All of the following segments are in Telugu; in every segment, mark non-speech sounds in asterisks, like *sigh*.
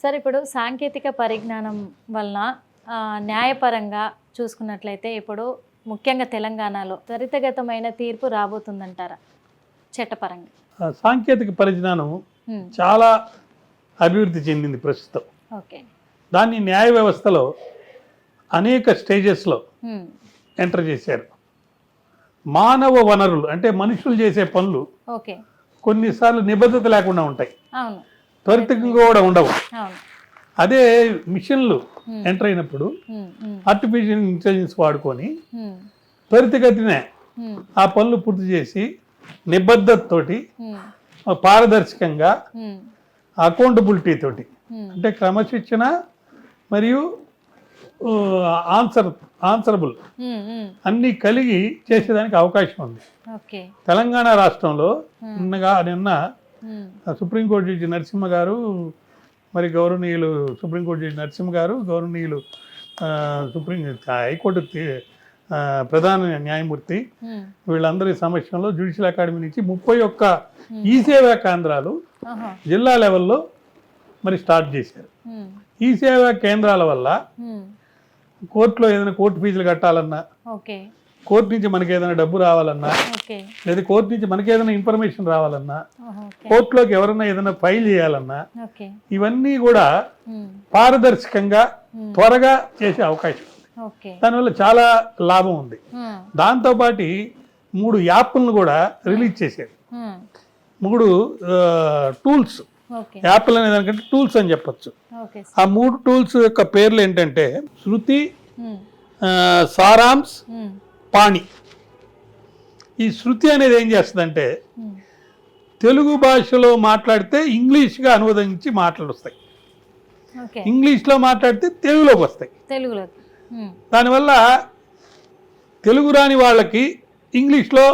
సార్ ఇప్పుడు సాంకేతిక పరిజ్ఞానం వలన న్యాయపరంగా చూసుకున్నట్లయితే ఇప్పుడు ముఖ్యంగా తెలంగాణలో త్వరితగతమైన తీర్పు రాబోతుందంటారా? చట్టపరంగా. సాంకేతిక పరిజ్ఞానం చాలా అభివృద్ధి చెందింది ప్రస్తుతం. ఓకే. దాన్ని న్యాయ వ్యవస్థలో అనేక స్టేజెస్లో ఎంటర్ చేశారు. మానవ వనరులు అంటే మనుషులు చేసే పనులు ఓకే. కొన్నిసార్లు నిబద్ధత లేకుండా ఉంటాయి. అవును. త్వరితంగా కూడా ఉండవు. అదే మిషన్లు ఎంటర్ అయినప్పుడు ఆర్టిఫిషియల్ ఇంటెలిజెన్స్ వాడుకొని త్వరితగతినే ఆ పనులు పూర్తి చేసి నిబద్ధతతోటి పారదర్శకంగా అకౌంటబిలిటీ తోటి అంటే క్రమశిక్షణ మరియు ఆన్సర్ ఆన్సరబుల్ అన్నీ కలిగి చేసేదానికి అవకాశం ఉంది. తెలంగాణ రాష్ట్రంలో నిన్నగా నిన్న సుప్రీంకోర్టు జడ్జి నరసింహ గారు మరి గౌరవనీయులు సుప్రీంకోర్టు జడ్జి నరసింహ గారు గౌరవనీయులు సుప్రీం హైకోర్టు ప్రధాన న్యాయమూర్తి వీళ్ళందరి సమక్షంలో జ్యుడిషియల్ అకాడమీ నుంచి ముప్పై ఒక్క ఈ సేవా కేంద్రాలు జిల్లా లెవెల్లో మరి స్టార్ట్ చేశారు. ఈ సేవా కేంద్రాల వల్ల కోర్టులో ఏదైనా కోర్టు ఫీజులు కట్టాలన్నా కోర్టు నుంచి మనకి ఏదైనా డబ్బు రావాలన్నా లేదా కోర్టు నుంచి మనకి ఏదైనా ఇన్ఫర్మేషన్ రావాలన్నా కోర్టులోకి ఎవరైనా ఏదైనా ఫైల్ చేయాలన్నా ఇవన్నీ కూడా ఉమ్, పారదర్శకంగా త్వరగా చేసే అవకాశం ఉంది. దానివల్ల చాలా లాభం ఉంది. ఉమ్, దాంతోపాటు మూడు యాప్లను కూడా రిలీజ్ చేశారు. ఉమ్, మూడు టూల్స్. యాప్లు అనే దానికంటే టూల్స్ అని చెప్పొచ్చు. ఆ మూడు టూల్స్ యొక్క పేర్లు ఏంటంటే శృతి సారాంశ్ పాణి. ఈ శృతి అనేది ఏం చేస్తుందంటే తెలుగు భాషలో మాట్లాడితే ఇంగ్లీష్గా అనువదించి మాటలు వస్తాయి. ఓకే. ఇంగ్లీష్లో మాట్లాడితే తెలుగులోకి వస్తాయి. తెలుగులో దానివల్ల తెలుగు రాని వాళ్ళకి ఇంగ్లీష్లో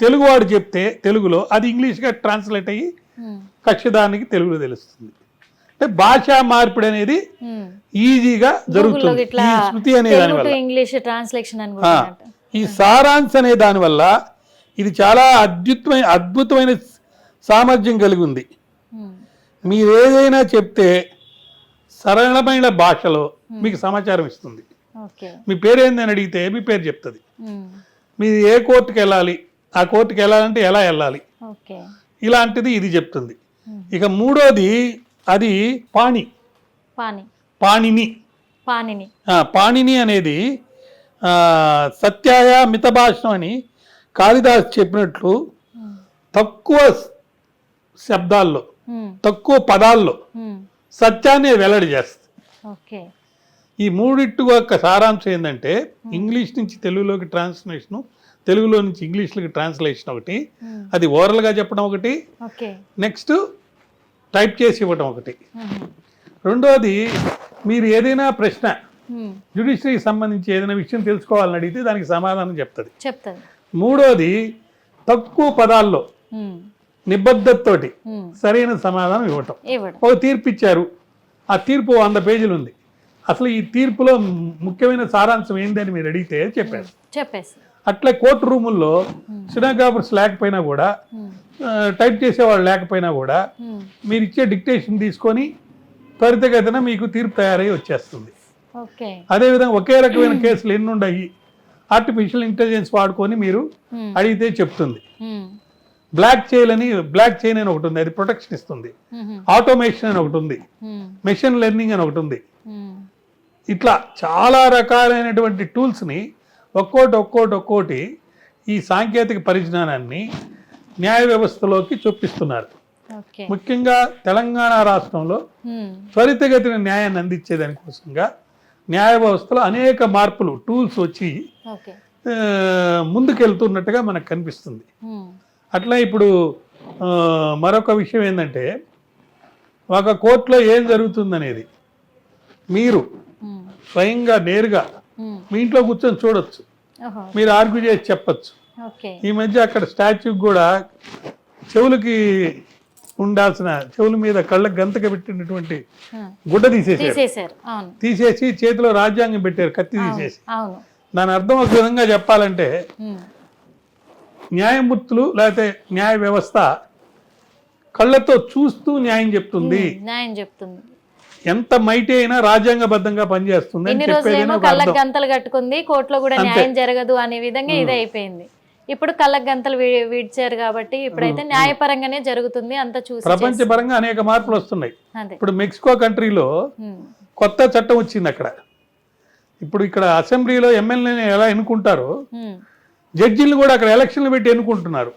తెలుగువాడు చెప్తే తెలుగులో అది ఇంగ్లీష్గా ట్రాన్స్లేట్ అయ్యి కక్షదానికి తెలుగులో తెలుస్తుంది. అంటే భాషా మార్పిడి అనేది. ఈజీగా జరుగుతుంది. ఇట్లా ఈ శృతి అనే దానివల్ల ఇంగ్లీష్ ట్రాన్స్లేషన్ ఈ సారాంశ్ అనే దానివల్ల ఇది చాలా అద్భుతమైన అద్భుతమైన సామర్థ్యం కలిగి ఉంది మీరు ఏదైనా చెప్తే సరళమైన భాషలో మీకు సమాచారం ఇస్తుంది. మీ పేరు ఏందని అడిగితే మీ పేరు చెప్తుంది. మీరు ఏ కోర్టుకి వెళ్ళాలి ఆ కోర్టుకి వెళ్ళాలంటే ఎలా వెళ్ళాలి? ఇలాంటిది ఇది చెప్తుంది. ఇక మూడోది అది పాణి. పాణిని. పానిని ఆ, పాణిని అనేది సత్యాయ మితభాషం అని కాళిదాస్ చెప్పినట్లు తక్కువ శబ్దాల్లో ఉమ్, తక్కువ పదాల్లో ఉమ్, సత్యాన్ని వెల్లడి చేస్తుంది. ఈ మూడిట్టు యొక్క సారాంశం ఏంటంటే ఇంగ్లీష్ నుంచి తెలుగులోకి ట్రాన్స్లేషను తెలుగులో నుంచి ఇంగ్లీష్లోకి ట్రాన్స్లేషన్ ఒకటి అది ఓరల్గా చెప్పడం ఒకటి నెక్స్ట్ టైప్ చేసి ఇవ్వడం ఒకటి. రెండోది మీరు ఏదైనా ప్రశ్న ఉమ్, జ్యుడిషియరీకి సంబంధించి ఏదైనా విషయం తెలుసుకోవాలని అడిగితే దానికి సమాధానం చెప్తుంది. చెప్తుంది. మూడోది తక్కువ పదాల్లో నిబద్ధతతోటి సరైన సమాధానం ఇవ్వటం. ఒక తీర్పు ఇచ్చారు. ఆ తీర్పు వంద పేజీలు ఉంది. అసలు ఈ తీర్పులో ముఖ్యమైన సారాంశం ఏందని మీరు అడిగితే చెప్పారు. చెప్పేసి. అట్లే కోర్టు రూముల్లో సినాగ్రాఫర్స్ లేకపోయినా కూడా టైప్ చేసేవాళ్ళు లేకపోయినా కూడా మీరు ఇచ్చే డిక్టేషన్ తీసుకొని త్వరితగతిన మీకు తీర్పు తయారై వచ్చేస్తుంది. అదేవిధంగా ఒకే రకమైన కేసులు ఎన్ని ఉన్నాయి ఆర్టిఫిషియల్ ఇంటెలిజెన్స్ వాడుకొని మీరు అడిగితే చెప్తుంది. బ్లాక్ చైన్ అని బ్లాక్ చైన్ అని ఒకటి ఉంది. అది ప్రొటెక్షన్ ఇస్తుంది. ఆటోమేషన్ అని ఒకటి ఉంది. మెషిన్ లెర్నింగ్ అని ఒకటి ఉంది. ఇట్లా చాలా రకాలైనటువంటి టూల్స్ని ఒక్కోటి ఒక్కోటి ఒక్కోటి ఈ సాంకేతిక పరిజ్ఞానాన్ని న్యాయ వ్యవస్థలోకి చొప్పిస్తున్నారు. ముఖ్యంగా తెలంగాణ రాష్ట్రంలో త్వరితగతిన న్యాయాన్ని అందించే దానికోసంగా న్యాయ వ్యవస్థలో అనేక మార్పులు టూల్స్ వచ్చి ముందుకెళ్తున్నట్టుగా మనకు కనిపిస్తుంది. అట్లా ఇప్పుడు మరొక విషయం ఏంటంటే ఒక కోర్టులో ఏం జరుగుతుందనేది. మీరు స్వయంగా నేరుగా మీ ఇంట్లో కూర్చొని చూడొచ్చు. మీరు ఆర్గ్యూ చేసి చెప్పచ్చు. ఈ మధ్య అక్కడ స్టాచ్యూకి కూడా చెవులకి ఉండాల్సిన చెవుల మీద కళ్ళకి గంతక పెట్టినటువంటి గుడ్డ తీసేసారు తీసేసి చేతిలో రాజ్యాంగం పెట్టారు కత్తి తీసేసి. దాని అర్థం ఒక విధంగా చెప్పాలంటే న్యాయమూర్తులు లేకపోతే న్యాయ వ్యవస్థ కళ్ళతో చూస్తూ న్యాయం చెప్తుంది న్యాయం చెప్తుంది ఎంత మైటీ అయినా రాజ్యాంగబద్ధంగా పనిచేస్తుంది ఇన్ని రోజులేమో కళ్ళకు గంతలు కట్టుకుంది కోర్టులో కూడా. న్యాయం జరగదు అనే విధంగా. ఇదే అయిపోయింది ఇప్పుడు కళ్ళకు గంతలు విడిచారు కాబట్టి ఇప్పుడైతే. న్యాయపరంగానే జరుగుతుంది అంత చూసి ప్రపంచపరంగా అనేక మార్పులు వస్తున్నాయి ఇప్పుడు మెక్సికో కంట్రీలో. కొత్త చట్టం వచ్చింది అక్కడ ఇప్పుడు ఇక్కడ అసెంబ్లీలో ఎమ్మెల్యేని ఎలా ఎన్నుకుంటారో. జడ్జిలు కూడా అక్కడ ఎలక్షన్లు పెట్టి ఎన్నుకుంటున్నారు.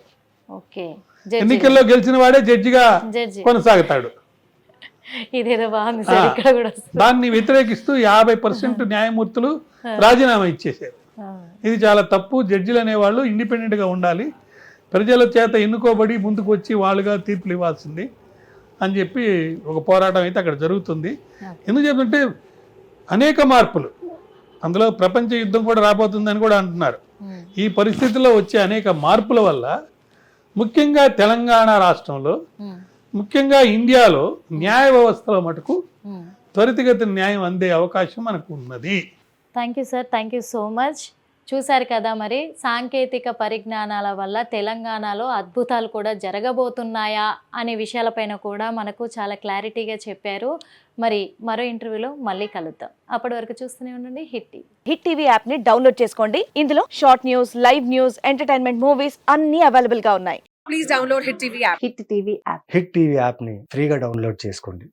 ఎన్నికల్లో గెలిచిన వాడే జడ్జిగా జడ్జి. కొనసాగుతాడు. దాన్ని వ్యతిరేకిస్తూ యాభై పర్సెంట్ *laughs* న్యాయమూర్తులు రాజీనామా ఇచ్చేశారు. ఆ. ఇది చాలా తప్పు. జడ్జిలు అనేవాళ్ళు ఇండిపెండెంట్గా ఉండాలి. ప్రజల చేత ఎన్నుకోబడి ముందుకు వచ్చి వాళ్ళుగా తీర్పులు ఇవ్వాల్సింది అని చెప్పి ఒక పోరాటం అయితే అక్కడ జరుగుతుంది. ఎందుకు చెప్తుంటే అనేక మార్పులు. అందులో ప్రపంచ యుద్ధం కూడా రాబోతుందని కూడా అంటున్నారు. ఈ పరిస్థితుల్లో వచ్చే అనేక మార్పుల వల్ల ముఖ్యంగా తెలంగాణ రాష్ట్రంలో ముఖ్యంగా ఇండియాలో న్యాయ వ్యవస్థలో మటుకు త్వరితగతి న్యాయం అందే అవకాశం మనకు ఉన్నది. Thank you sir thank you so much చూశారు కదా మరి సాంకేతిక పరిజ్ఞానాల వల్ల తెలంగాణలో అద్భుతాలు కూడా జరగబోతున్నాయా అనే విషయాలపైన కూడా మనకు చాలా క్లారిటీగా చెప్పారు. మరి మరో ఇంటర్వ్యూలో మళ్ళీ కలుద్దాం. అప్పటి వరకు చూస్తూనే ఉండండి హిట్ టీవీ. హిట్ టీవీ యాప్ని డౌన్లోడ్ చేసుకోండి. ఇందులో short news live news entertainment movies అన్ని అవైలబుల్గా ఉన్నాయి. please download Hit TV app. Hit TV app. Hit TV యాప్ని ఫ్రీగా డౌన్లోడ్ చేసుకోండి.